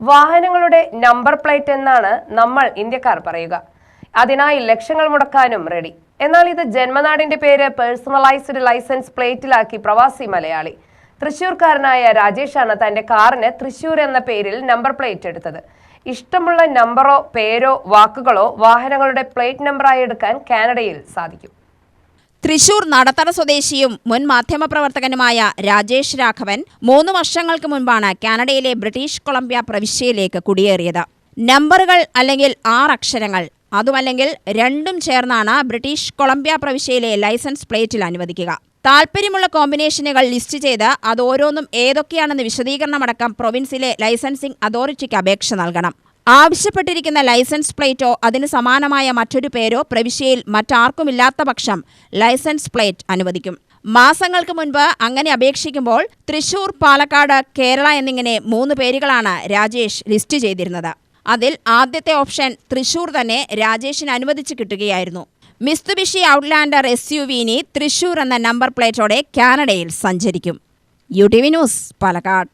വാഹനങ്ങളുടെ number plate എന്നാണ് നമ്മൾ ഇന്ത്യക്കാർ പറയുക. അതിനായി ലക്ഷങ്ങൾ മുടക്കാനും റെഡി എന്നാൽ ഇത് ജന്മനാടിന്റെ പേര് പേഴ്സണലൈസ്ഡ് ലൈസൻസ് പ്ലേറ്റിലാക്കി പ്രവാസി മലയാളി. തൃശൂർക്കാരനായ രാജേഷാണ് തന്റെ കാറിന് തൃശൂർ എന്ന പേരിൽ നമ്പർ പ്ലേറ്റ് എടുത്തത്. ഇഷ്ടമുള്ള നമ്പറോ പേരോ വാക്കുകളോ വാഹനങ്ങളുടെ പ്ലേറ്റ് നമ്പറായി എടുക്കാൻ കാനഡയിൽ സാധിക്കും. തൃശൂർ നടത്തറ സ്വദേശിയും മുൻ മാധ്യമപ്രവർത്തകനുമായ രാജേഷ് രാഘവൻ മൂന്ന് വർഷങ്ങൾക്ക് മുൻപാണ് കാനഡയിലെ ബ്രിട്ടീഷ് കൊളംബിയ പ്രവിശ്യയിലേക്ക് കുടിയേറിയത്. നമ്പറുകൾ അല്ലെങ്കിൽ ആറ് അക്ഷരങ്ങൾ അതുമല്ലെങ്കിൽ രണ്ടും ചേർന്നാണ് ബ്രിട്ടീഷ് കൊളംബിയ പ്രവിശ്യയിലെ ലൈസൻസ് പ്ലേറ്റിൽ അനുവദിക്കുക. താൽപ്പര്യമുള്ള കോമ്പിനേഷനുകൾ ലിസ്റ്റ് ചെയ്ത് അത് ഓരോന്നും ഏതൊക്കെയാണെന്ന് വിശദീകരണമടക്കം പ്രൊവിൻസിലെ ലൈസൻസിംഗ് അതോറിറ്റിക്ക് അപേക്ഷ നൽകണം. ആവശ്യപ്പെട്ടിരിക്കുന്ന ലൈസൻസ് പ്ലേറ്റോ അതിന് സമാനമായ മറ്റൊരു പേരോ പ്രവിശ്യയിൽ മറ്റാർക്കുമില്ലാത്ത പക്ഷം ലൈസൻസ് പ്ലേറ്റ് അനുവദിക്കും. മാസങ്ങൾക്ക് മുൻപ് അങ്ങനെ അപേക്ഷിക്കുമ്പോൾ തൃശൂർ പാലക്കാട് കേരള എന്നിങ്ങനെ മൂന്ന് പേരുകളാണ് രാജേഷ് ലിസ്റ്റ് ചെയ്തിരുന്നത്. അതിൽ ആദ്യത്തെ ഓപ്ഷൻ തൃശൂർ തന്നെ രാജേഷിന് അനുവദിച്ചു കിട്ടുകയായിരുന്നു. മിസ്തുബിഷി ഔട്ട്ലാൻഡർ എസ് യു വിനി തൃശൂർ എന്ന നമ്പർ പ്ലേറ്റോടെ കാനഡയിൽ സഞ്ചരിക്കും. U T V news Palakkad.